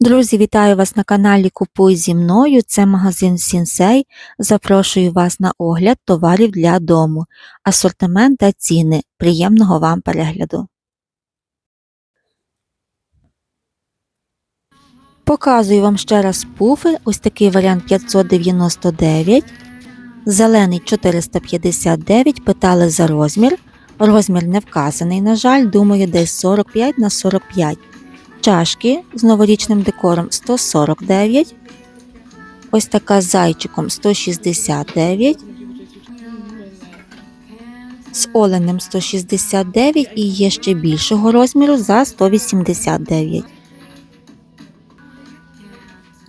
Друзі, вітаю вас на каналі Купуй зі мною. Це магазин Сінсей. Запрошую вас на огляд товарів для дому, асортимент та ціни. Приємного вам перегляду. Показую вам ще раз пуфи. Ось такий варіант 599, зелений 459, питали за розмір. Розмір не вказаний, на жаль, думаю, десь 45 на 45. Чашки з новорічним декором 149. Ось така з зайчиком 169. З оленем 169 і є ще більшого розміру за 189.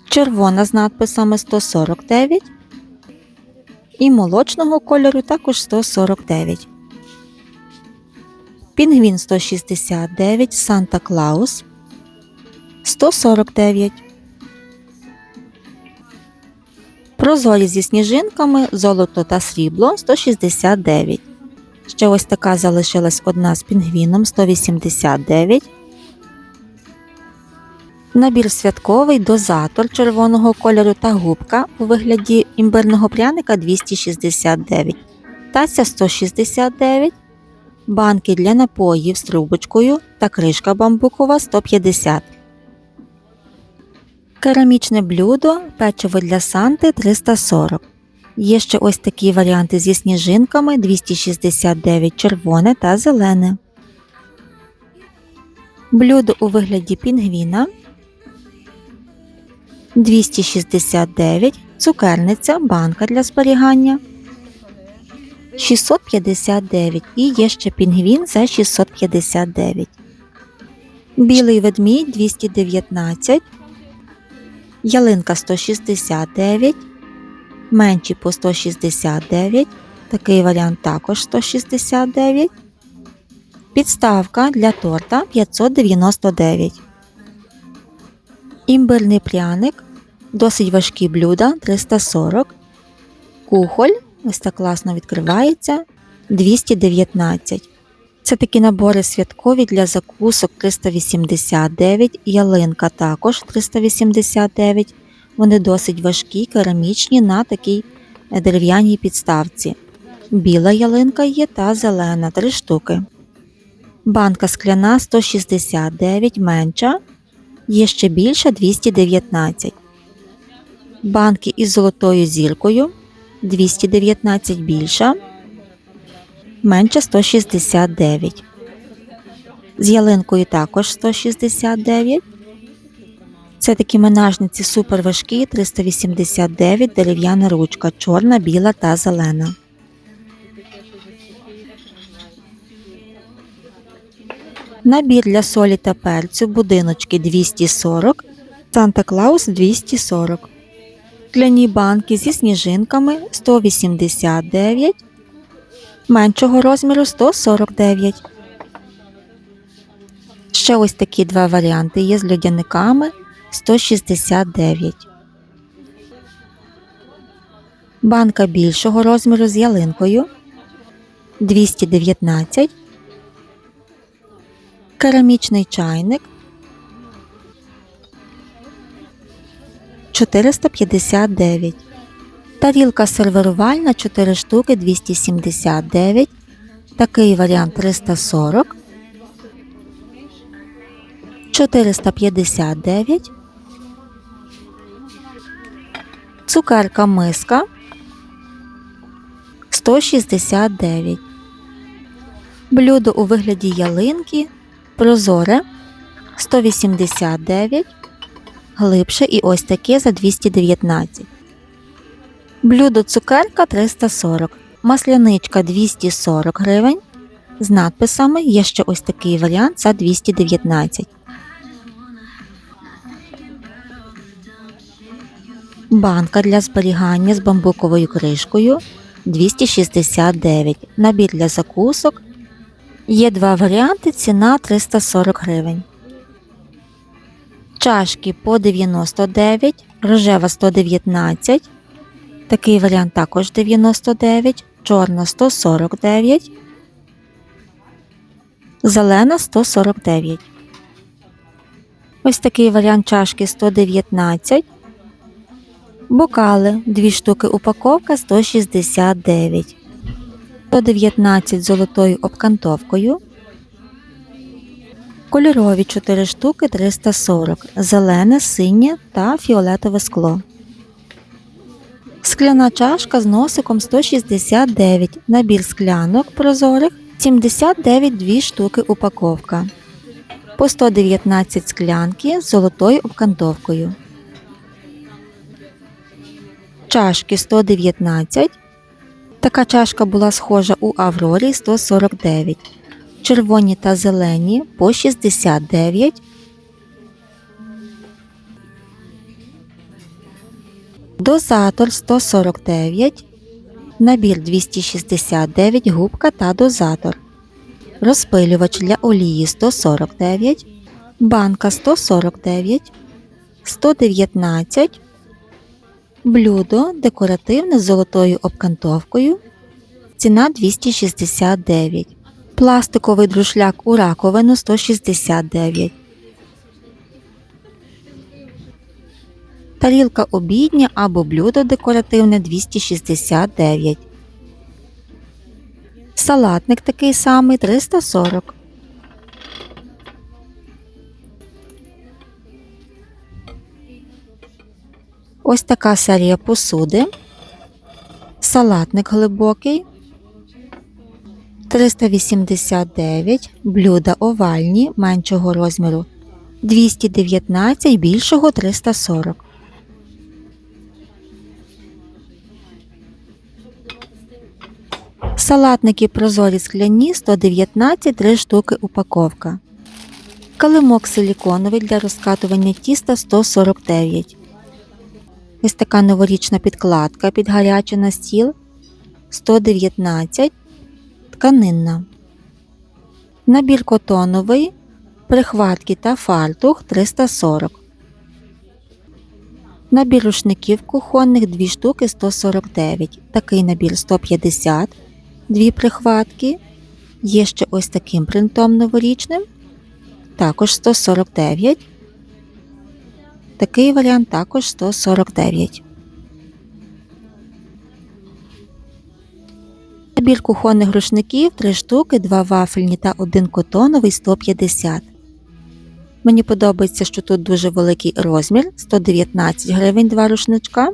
Червона з надписами 149. І молочного кольору також 149. Пінгвін 169, Санта Клаус 149. Прозорі зі сніжинками, золото та срібло 169. Ще ось така залишилась одна з пінгвіном 189. Набір святковий дозатор червоного кольору та губка у вигляді імбирного пряника 269. Тася 169. Банки для напоїв з трубочкою та кришка бамбукова 150. Керамічне блюдо, печиво для санти 340. Є ще ось такі варіанти зі сніжинками 269 червоне та зелене. Блюдо у вигляді пінгвіна 269 цукерниця, банка для зберігання 659 і є ще пінгвін за 659. Білий ведмідь 219 ялинка 169, менші по 169, такий варіант також 169, підставка для торта 599, імбирний пряник, досить важкі блюда 340, кухоль, ось так класно відкривається 219. Це такі набори святкові для закусок 389, ялинка також 389. Вони досить важкі, керамічні на такій е, дерев'яній підставці. Біла ялинка є та зелена 3 штуки. Банка скляна 169 менша. Є ще більша 219. Банки із золотою зіркою 219 більша менше 169. З ялинкою також 169. Це такі менажниці супер важкі 389, дерев'яна ручка, чорна, біла та зелена. Набір для солі та перцю, будиночки 240, Санта Клаус 240. Кляні банки зі сніжинками 189 меншого розміру 149. Ще ось такі два варіанти є з льодяниками 169. Банка більшого розміру з ялинкою 219. Керамічний чайник 459. Тарілка сервірувальна 4 штуки 279. Такий варіант 340. 459. Цукерка миска 169. Блюдо у вигляді ялинки. Прозоре 189. Глибше і ось таке за 219. Блюдо цукерка 340, масляничка 240 гривень. З надписами є ще ось такий варіант за 219. Банка для зберігання з бамбуковою кришкою 269. Набір для закусок. Є два варіанти, ціна 340 гривень. Чашки по 99, рожева 119. Такий варіант також 99, чорна 149, зелена 149. Ось такий варіант чашки 119. Бокали 2 штуки упаковка 169. 119 з золотою обкантовкою. Кольорові 4 штуки 340. Зелене, синє та фіолетове скло. Скляна чашка з носиком 169. Набір склянок прозорих 79 2 штуки упаковка. По 119 склянки з золотою обкантовкою. Чашки 119. Така чашка була схожа у Аврорі 149. Червоні та зелені по 69. Дозатор 149. Набір 269 губка та дозатор. Розпилювач для олії 149. Банка 149. 119. Блюдо декоративне з золотою обкантовкою. Ціна 269. Пластиковий друшляк у раковину 169. Тарілка обідня або блюдо декоративне 269. Салатник такий самий 340. Ось така серія посуди. Салатник глибокий. 389. Блюда овальні меншого розміру. 219 більшого 340. Салатники прозорі скляні 119 3 штуки упаковка. Калимок силіконовий для розкатування тіста 149. Ось така новорічна підкладка під гаряче на стіл 119. Тканинна. Набір котоновий. Прихватки та фартух 340. Набір рушників кухонних 2 штуки 149. Такий набір 150. Дві прихватки. Є ще ось таким принтом новорічним. Також 149. Такий варіант також 149. Набір кухонних рушників 3 штуки, 2 вафельні та 1 котоновий 150. Мені подобається, що тут дуже великий розмір 119 гривень 2 рушничка.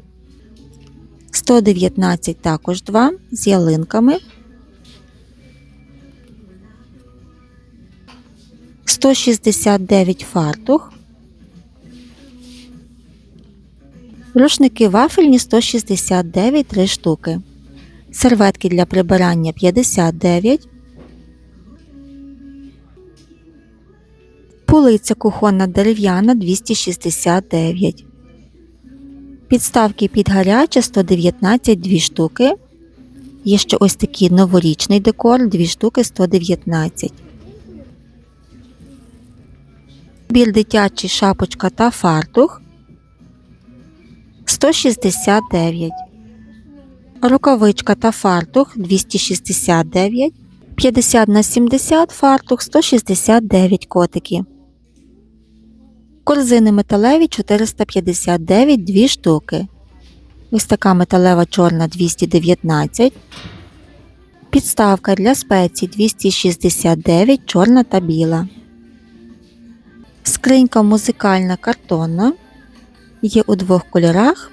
119 також 2 з ялинками. 169 фартух. Рушники вафельні 169 3 штуки. Серветки для прибирання 59. Полиця кухонна дерев'яна 269. Підставки під гаряче 119 2 штуки. Є ще ось такий новорічний декор 2 штуки 119. Біль дитячий шапочка та фартух 169. Рукавичка та фартух 269. 50 на 70 фартух 169 котики. Корзини металеві 459 2 штуки. Ось така металева чорна 219. Підставка для спецій 269 чорна та біла. Скринька музикальна картонна. Є у двох кольорах.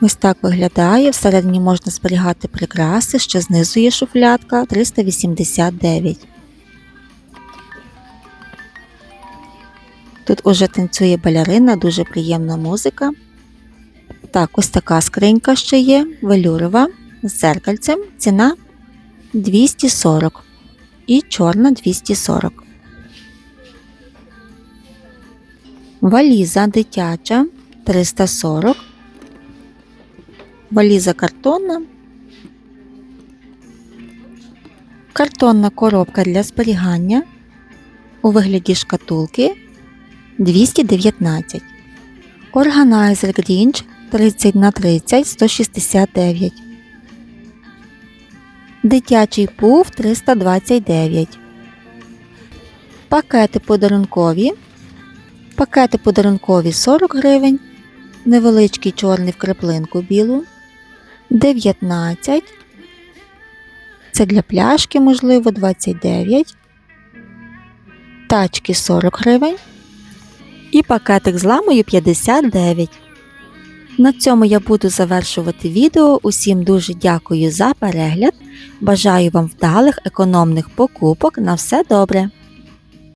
Ось так виглядає. Всередині можна зберігати прикраси, ще знизу є шуфлятка 389. Тут уже танцює балерина, дуже приємна музика. Так, ось така скринька ще є, велюрова з зеркальцем. Ціна 240 і чорна 240. Валіза дитяча 340. Валіза картонна. Картонна коробка для зберігання у вигляді шкатулки 219. Органайзер Grinch 30 на 30 169. Дитячий пуф 329. Пакети подарункові Пакети подарункові 40 гривень, невеличкий чорний в краплинку білу 19. Це для пляшки, можливо, 29. Тачки 40 гривень. І пакетик з ламою 59. На цьому я буду завершувати відео. Усім дуже дякую за перегляд. Бажаю вам вдалих економних покупок. На все добре!